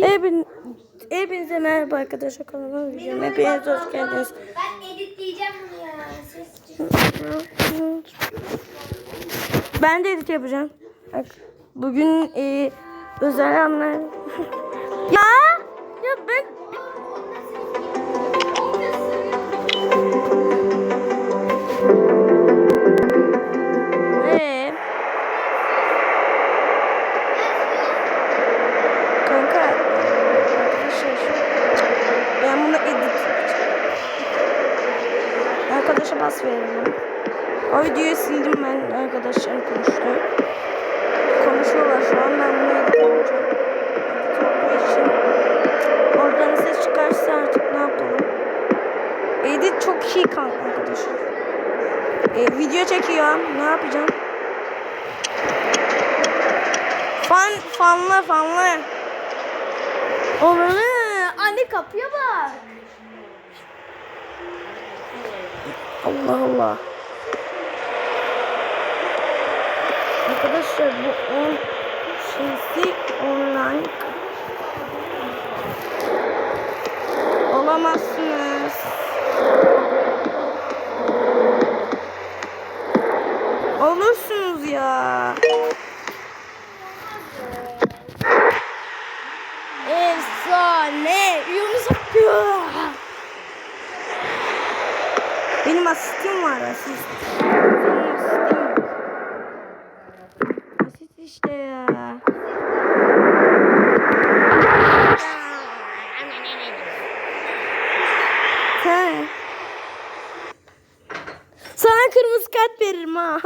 Hepin, hepinize merhaba arkadaşlar kanalıma videom. Hepiniz hoş geldiniz. Ben editleyeceğim bunu ya. Ses Ben de edit yapacağım. Bugün e, özel anlar. Ya Arkadaşa bas verelim. O videoyu sildim ben arkadaşlarım konuştu. Konuşuyorlar şu an ben bunu edit yapacağım. Edit olduğu için oradan ses çıkarsa artık ne yapalım. Edit çok iyi kanka arkadaşlar. E, video çekiyor. Ne yapacağım? Fan, fanla fanla. Oranı Anne kapıya bak. Allah Allah. Arkadaşlar bu on şeysi online. Olamazsınız. Olursunuz ya. Efsane. Yunus akıyor. Benim asistim var asist. Senin asistin yok. Asist işte ya. He. Sana kırmızı kart veririm ha.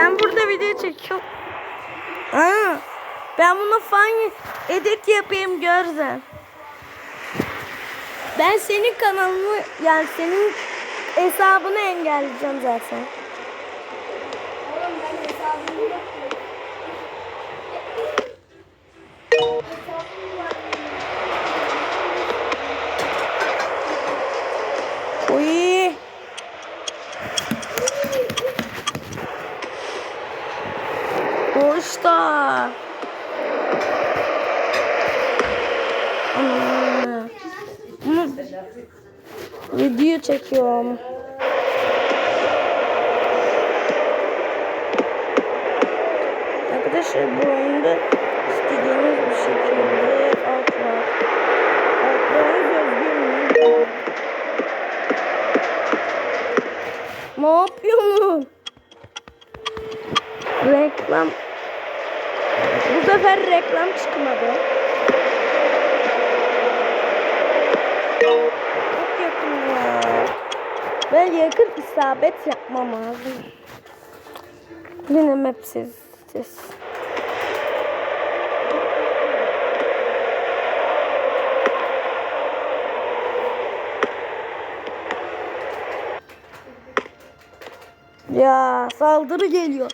Ben burada video çekiyorum. Aa, ben bunu fan edit yapayım görsen. Ben senin kanalını yani senin hesabını engelleyeceğim zaten. Video çekiyorum. Arkadaşlar bu oyunda istediğiniz bir şekilde alt var. Altlarınız özgür mü? Ne yapıyorsun? Reklam. Bu sefer reklam çıkmadı. Çok yakın ya. Ben yakın isabet yapmam lazım. Yine mapsiz. Siz. Ya saldırı geliyor.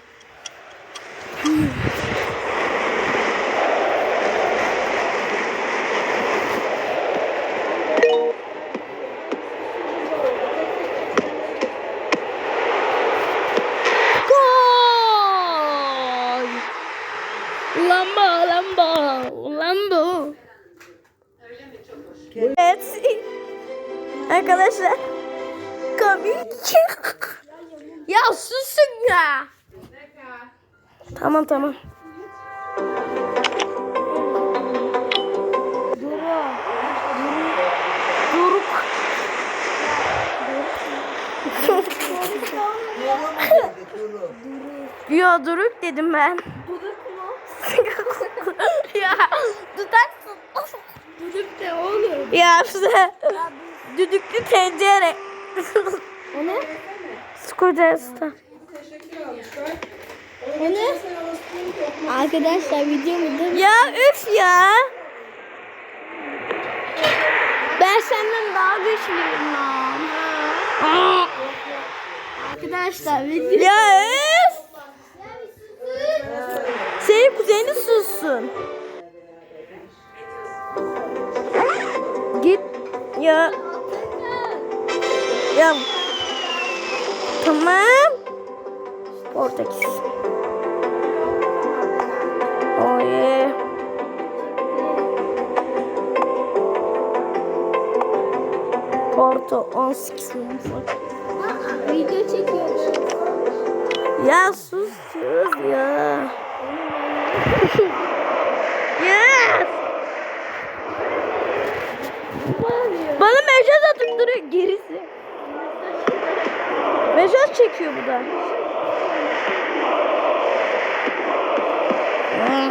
Lambo. Evet. Arkadaşlar. Komik. ya susun ya. Tamam tamam. Ya Doruk dedim ben. Duduk mu? ya tutarsın. Duduk ne oğlum? ya size düdüklü tencere. O ne? Skudesta. O ne? Arkadaşlar video mu Ya üf ya. Ben senden daha güçlüyüm lan. Arkadaşlar video. Ya üf. Porto 18 Mayıs. Video çekiyoruz. Ya sus sus ya. yes. Bana mesaj atıp duruyor gerisi. Mesaj çekiyor bu da. Ah.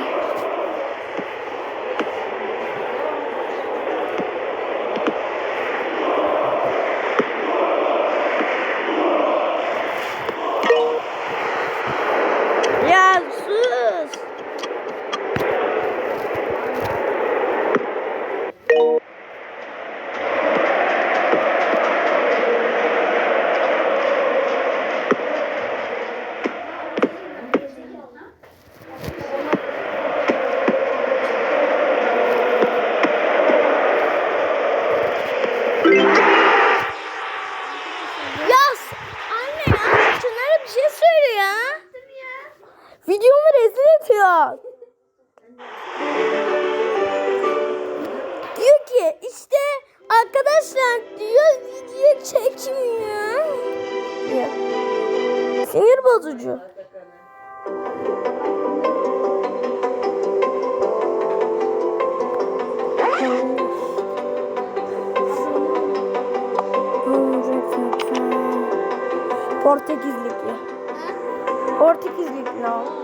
Ya sus. Ya s- anne ya Çınar'a bir şey söyle ya. Videomu rezil ediyor. diyor ki işte arkadaşlar diyor video çekmiyor. Diyor. Sinir bozucu. Portekizlikli. Portekizlikli o.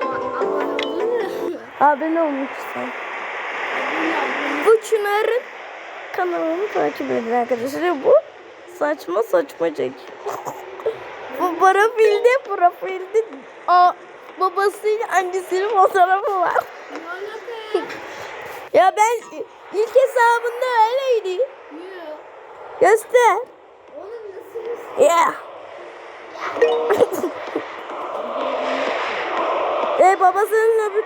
Abone olmuşsun. Bu Çınar'ın kanalını takip edin arkadaşlar. Bu saçma saçma çek. Bu profilde profilde a, babasıyla annesinin fotoğrafı var. Ya ben ilk hesabında öyleydi. Göster. Oğlum babasının öbür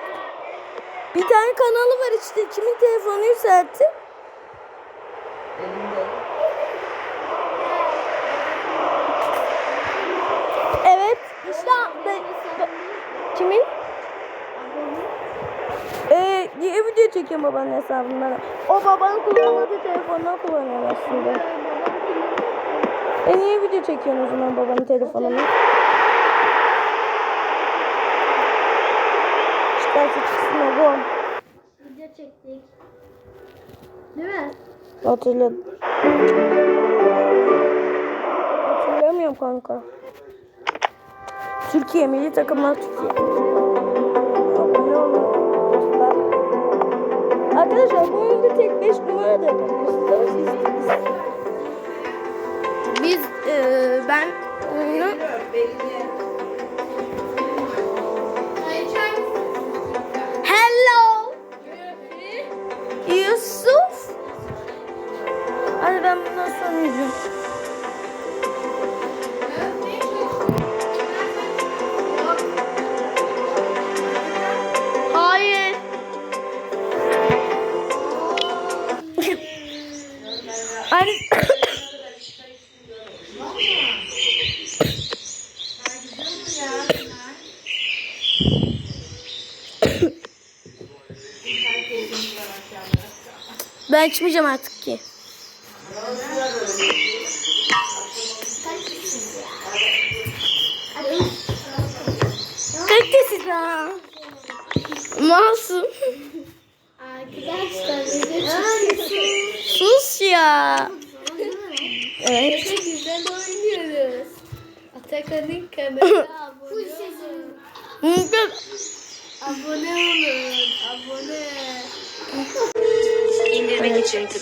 bir tane kanalı var işte. Kimin telefonu yükseltti? Evet. İşte da- da- kimin? Ee, niye video çekiyorum babanın hesabından? O babanın kullanmadığı telefondan kullanıyor aslında. E niye video çekiyorsun o zaman babanın telefonunu? Çıkarsa çıksın o bu. Video çektik. Değil mi? Hatırladım. Hatırlamıyorum kanka. Türkiye milli takımlar Türkiye. Arkadaşlar bu oyunda tek 5 numara da yapabilirsiniz Biz eee ben oyunu yiyeceğim. Hayır. Hani ben içmeyeceğim artık ki. Kalitesiz ha. Masum. Arkadaşlar. Sus ya. Evet. Ne güzel oynuyoruz. Atakan'ın abone olun. Abone olun. Abone. İndirmek için tık.